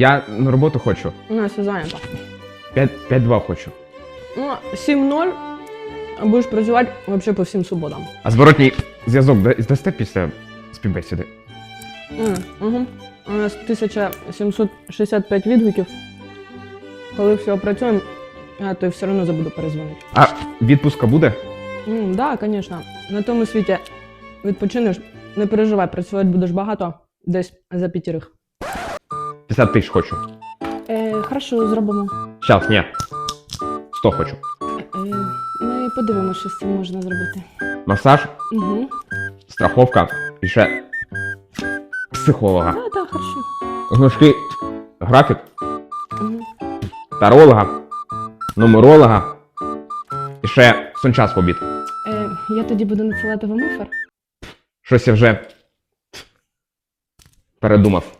Я на роботу хочу. У нас все зайнято. 5-2 хочу. Ну, 7-0. Будеш працювати взагалі по всім суботам. А зворотній зв'язок да- здасте після співбесіди? Угу. У нас 1765 відгуків. Коли все опрацюємо, я то все одно забуду перезвонити. А відпустка буде? Так, да, звісно. На тому світі відпочинеш, не переживай, працювати будеш багато, десь за п'ятірих. 50 тисяч хочу. Е, хорошо, зробимо. Щас, ні. 100 хочу. Е, ми подивимося, що з цим можна зробити. Масаж, Угу. страховка і ще психолога. Так, так, хорошо. Гнучки, графік, Угу. таролога, нумеролога і ще сончас в обід. Е, я тоді буду надсилати вам офер. Щось я вже передумав.